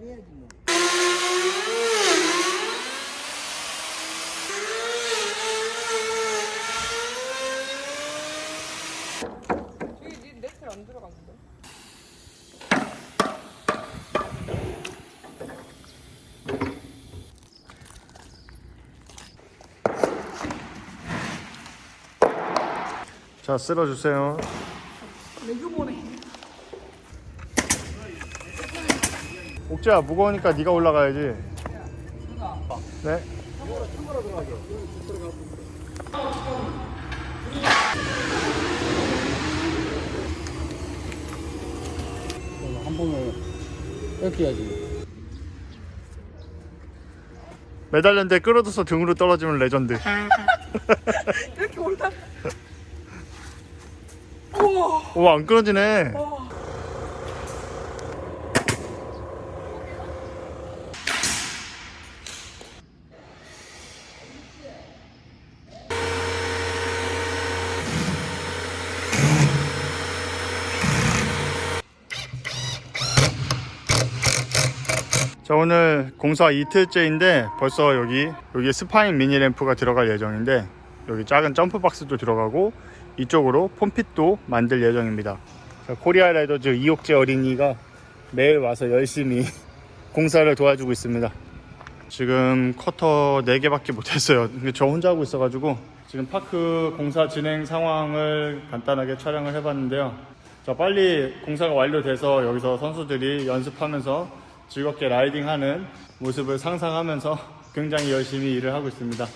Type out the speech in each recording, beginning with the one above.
해야지 뭐. 여기 니 네트 안 들어갔는데? 자 쓸어주세요 옥지야 무거우니까 네가 올라가야지 네 한 번에 해야지. 매달렸는데 끌어줘서 등으로 떨어지면 레전드 이렇게 올라. 오안 끊어지네 자 오늘 공사 이틀째인데 벌써 여기 여기 스파인 미니 램프가 들어갈 예정인데 여기 작은 점프 박스도 들어가고 이쪽으로 폼핏도 만들 예정입니다. 자, 코리아 라이더즈 이옥재 어린이가 매일 와서 열심히 공사를 도와주고 있습니다. 지금 커터 4개밖에 못했어요. 저 혼자 하고 있어가지고 지금 파크 공사 진행 상황을 간단하게 촬영을 해봤는데요. 자, 빨리 공사가 완료돼서 여기서 선수들이 연습하면서 즐겁게 라이딩하는 모습을 상상하면서 굉장히 열심히 일을 하고 있습니다.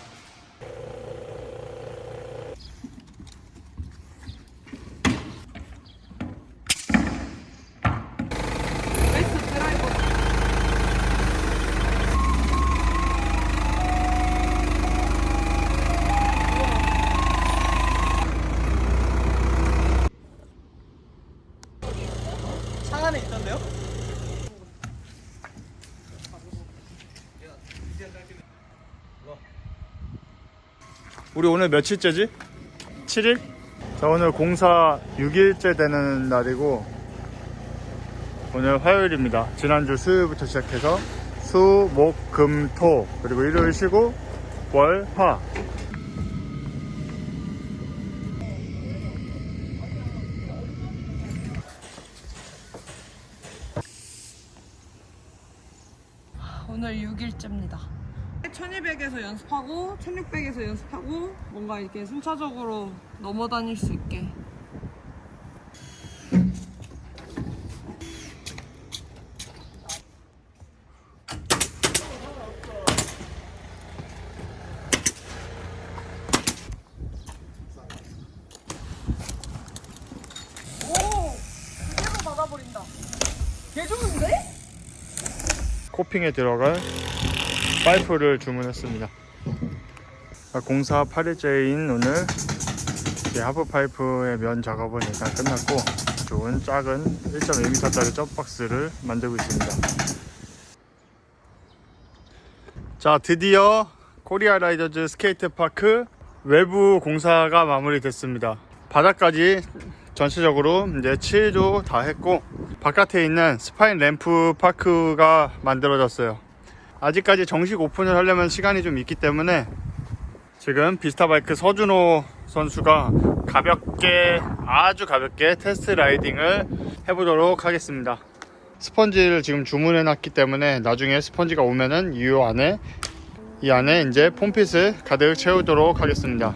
레이스 드라이버. 차 안에 있던데요? 우리 오늘 며칠째지? 7일? 자, 오늘 공사 6일째 되는 날이고, 오늘 화요일입니다. 지난주 수요일부터 시작해서 수, 목, 금, 토, 그리고 일요일 쉬고, 월, 화. 오늘 6일째입니다. 1200에서 연습하고 1600에서 연습하고 뭔가 이렇게 순차적으로 넘어다닐 수 있게? 코핑에 들어갈 파이프를 주문했습니다. 아, 공사 8일째인 오늘 하프 파이프의 면 작업은 일단 끝났고 좋은 작은 1.2m짜리 점박스를 만들고 있습니다. 자 드디어 코리아 라이더즈 스케이트 파크 외부 공사가 마무리됐습니다. 바닥까지 전체적으로 이제 칠도 다 했고 바깥에 있는 스파인 램프 파크가 만들어졌어요. 아직까지 정식 오픈을 하려면 시간이 좀 있기 때문에 지금 비스타바이크 서준호 선수가 가볍게 아주 가볍게 테스트 라이딩을 해보도록 하겠습니다. 스펀지를 지금 주문해 놨기 때문에 나중에 스펀지가 오면은 이 안에 이 안에 이제 폼핏을 가득 채우도록 하겠습니다.